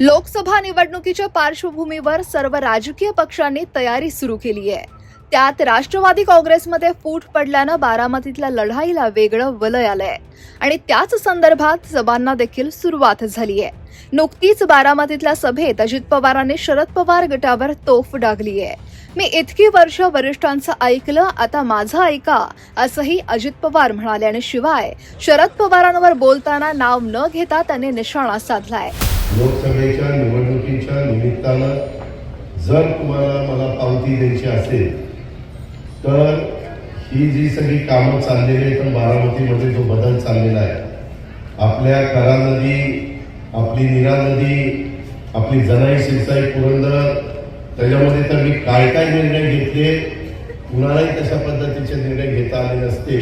लोकसभा निवडणुकीच्या पार्श्वभूमीवर सर्व राजकीय पक्षांनी तयारी सुरू केली आहे. त्यात राष्ट्रवादी काँग्रेसमध्ये फूट पडल्यानं बारामतीतल्या लढाईला वेगळं वलय आलंय. आणि त्याच संदर्भात सभांना देखील सुरुवात झाली आहे. नुकतीच बारामतीतल्या सभेत अजित पवारांनी शरद पवार गटावर तोफ डागली आहे मी इतकी वर्ष वरिष्ठांचं ऐकलं आता माझं ऐका असंही अजित पवार म्हणाले. आणि शिवाय शरद पवारांवर बोलताना नाव न घेता त्यांनी निशाणा साधलाय. लोकसभेच्या निवडणुकीच्या निमित्तानं जर तुम्हाला मला पावती द्यायची असेल तर ही जी सगळी कामं चाललेली आहेत तर बारामतीमध्ये जो बदल चाललेला आहे आपल्या करा नदी आपली निरा नदी आपली जनाई शिरसाई पुरंदर त्याच्यामध्ये तर मी काय काय निर्णय घेतले कुणालाही तशा पद्धतीचे निर्णय घेता आले नसते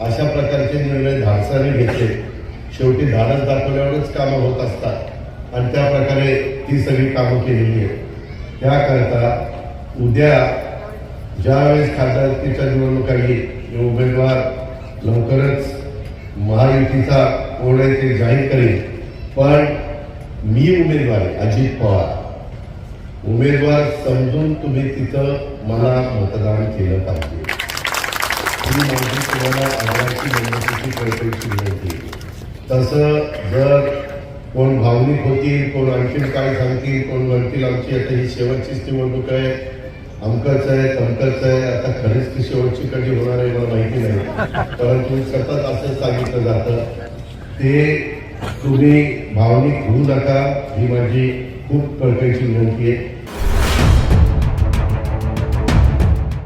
अशा प्रकारचे निर्णय धाडसाने घेतले. शेवटी धाडस दाखवल्यावरच कामं होत असतात. आणि त्या प्रकारे ती सगळी कामं केलेली आहेत. त्याकरता उद्या ज्यावेळेस खासदारकीच्या निवडणुका येईल उमेदवार लवकरच महायुतीचा कोण आहे ते जाहीर करेल. पण मी उमेदवार आहे अजित पवार. उमेदवार समजून तुम्ही तिथं मला मतदान केलं पाहिजे. माझी तुम्हाला आग्रहाची विनंती तसं जर कोण भावनिक होतील कोण आणखीन काय सांगतील कोण म्हणतील आमची आता ही शेवटचीच निवडणूक आहे. अमकच आहे तमकच आहे आता खरीच ती शेवटची कधी होणार आहे मला माहिती नाही. परंतु सतत असं सांगितलं जातं. ते तुम्ही भावनिक होऊ नका ही माझी खूप कळकळीची विनंती आहे.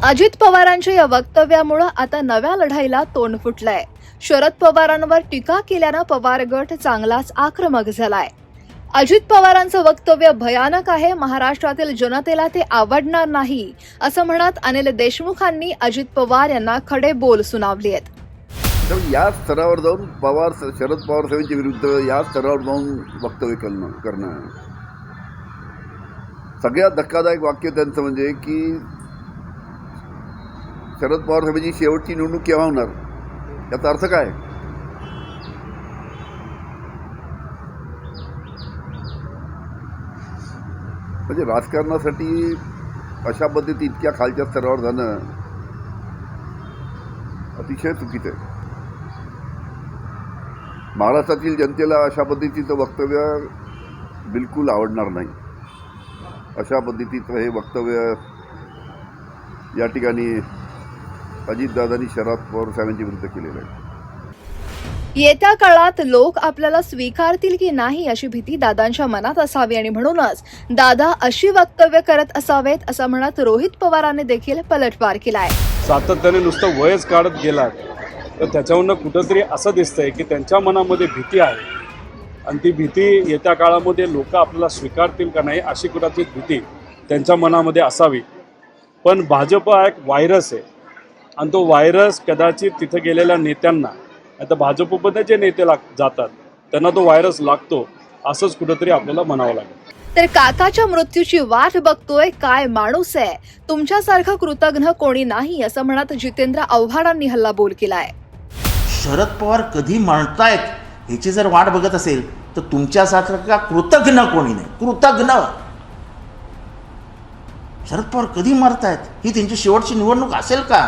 अजित पवारांच्या या वक्तव्यामुळं आता नव्या लढाईला तोंड फुटलंय. शरद पवारांवर टीका केल्यानं पवार गट चांगलाच आक्रमक झालाय. अजित पवारांचं वक्तव्य भयानक आहे. महाराष्ट्रातील जनतेला ते आवडणार नाही असं म्हणत अनिल देशमुखांनी अजित पवार यांना खडे बोल सुनावले आहेत. या स्तरावर जाऊन पवार शरद पवार साहेबांच्या विरुद्ध या स्तरावर जाऊन वक्तव्य करणं करणं. सगळ्यात धक्कादायक वाक्य त्यांचं म्हणजे की शरद पवार साहेबांची शेवटची निवडणूक केव्हा होणार? याचा अर्थ काय? म्हणजे राजकारणासाठी अशा पद्धती इतक्या खालच्या स्तरावर जाणं अतिशय चुकीचं आहे. महाराष्ट्रातील जनतेला अशा पद्धतीचं वक्तव्य बिलकुल आवडणार नाही. अशा पद्धतीचं हे वक्तव्य या ठिकाणी अजितदादांनी शरद पवार साहेबांच्या विरुद्ध केलेलं आहे. येत्या काळात लोक आपल्याला स्वीकारतील की नाही अशी भीती दादांच्या मनात असावी आणि म्हणूनच दादा अशी वक्तव्य करत असावेत असं म्हणत रोहित पवारांनी देखील पलटवार केलाय. सातत्याने नुसतं वयच काढत गेलात तर त्याच्यावरनं कुठंतरी असं दिसतंय की त्यांच्या मनामध्ये भीती आहे. आणि ती भीती येत्या काळामध्ये लोक आपल्याला स्वीकारतील का नाही अशी कुठाची भीती त्यांच्या मनामध्ये असावी. पण भाजप हा एक व्हायरस आहे. आणि तो व्हायरस कदाचित तिथं गेलेल्या नेत्यांना आता भाजपमध्ये जे नेते लाग जातात त्यांना तो व्हायरस लागतो असंच कुठंतरी आपल्याला म्हणावं लागेल. तर काकाच्या मृत्यूची वाट बघतोय काय माणूस आहे? तुमच्यासारखं कृतज्ञ कोणी नाही असं म्हणत जितेंद्र आव्हाडांनी हल्ला बोल केलाय. शरद पवार कधी मरतायत ह्याची जर वाट बघत असेल तर तुमच्यासारखा कृतज्ञ कोणी नाही. कृतज्ञ शरद पवार कधी मरतायत? ही त्यांची शेवटची निवडणूक असेल का?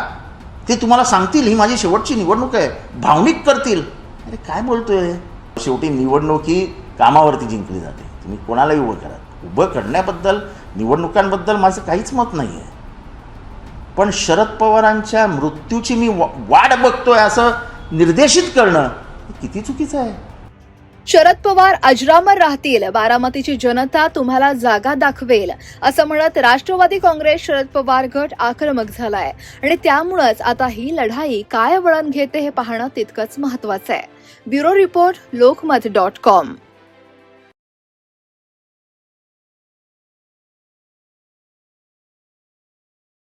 ते तुम्हाला सांगतील ही माझी शेवटची निवडणूक आहे. भावनिक करतील. अरे काय बोलतोय? शेवटी निवडणूक ही कामावरती जिंकली जाते. तुम्ही कोणालाही उभं करा. उभं करण्याबद्दल निवडणुकांबद्दल माझं काहीच मत नाही आहे पण शरद पवारांच्या मृत्यूची मी वाट बघतोय असं निर्देशित करणं किती चुकीचं आहे? शरद पवार अजरामर राहतील. बारामतीची जनता तुम्हाला जागा दाखवेल. असं म्हणत राष्ट्रवादी काँग्रेस शरद पवार गट आक्रमक झालाय. आणि त्यामुळंच आता ही लढाई काय वळण घेते हे पाहणं तितकंच महत्वाचं आहे. Bureau report Lokmat dot com.